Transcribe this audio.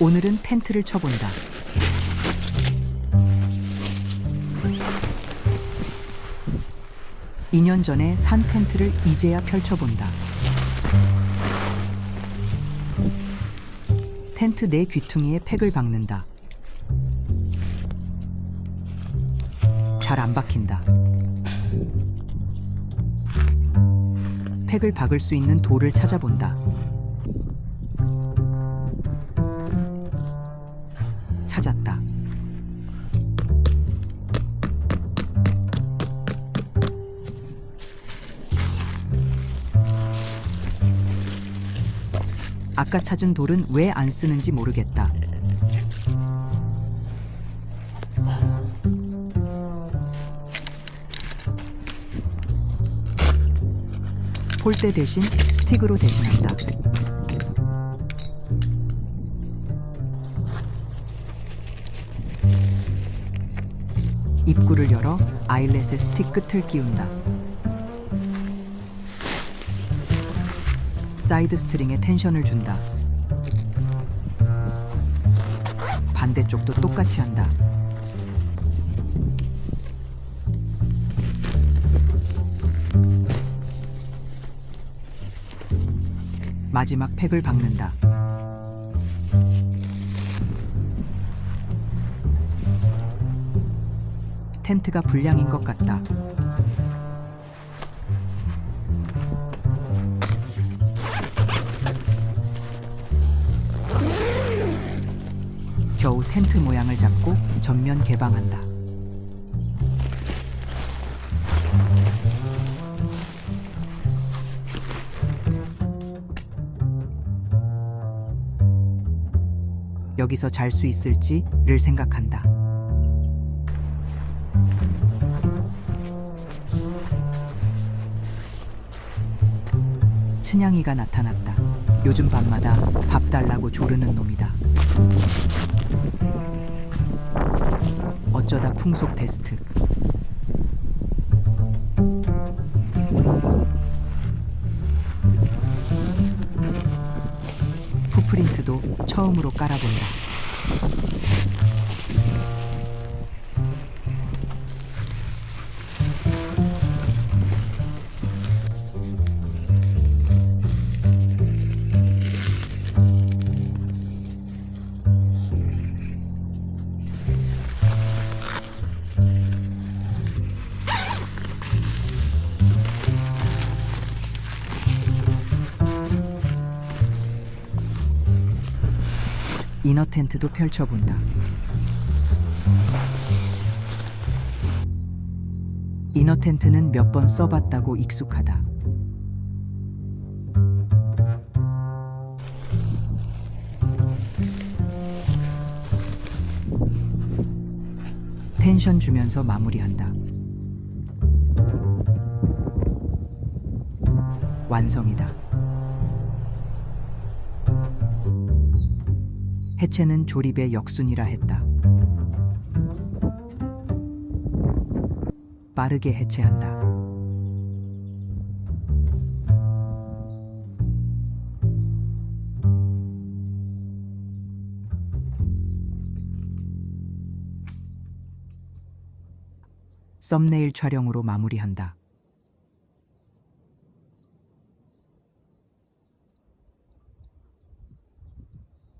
오늘은 텐트를 쳐본다. 이 년 전에 산 텐트를 이제야 펼쳐본다. 텐트 내 귀퉁이에 팩을 박는다. 잘 안 박힌다. 팩을 박을 수 있는 돌을 찾아본다. 찾았다. 아까 찾은 돌은 왜 안 쓰는지 모르겠다. 폴대 대신 스틱으로 대신한다. 입구를 열어 아일렛의 스틱 끝을 끼운다. 사이드 스트링에 텐션을 준다. 반대쪽도 똑같이 한다. 마지막 팩을 박는다. 텐트가 불량인 것 같다. 겨우 텐트 모양을 잡고 전면 개방한다. 여기서 잘 수 있을지를 생각한다. 춘향이가 나타났다. 요즘 밤마다 밥 달라고 조르는 놈이다. 어쩌다 풍속 테스트. 푸프린트도 처음으로 깔아본다. 이너 텐트도 펼쳐본다. 이너 텐트는 몇 번 써봤다고 익숙하다. 텐션 주면서 마무리한다. 완성이다. 해체는 조립의 역순이라 했다. 빠르게 해체한다. 썸네일 촬영으로 마무리한다.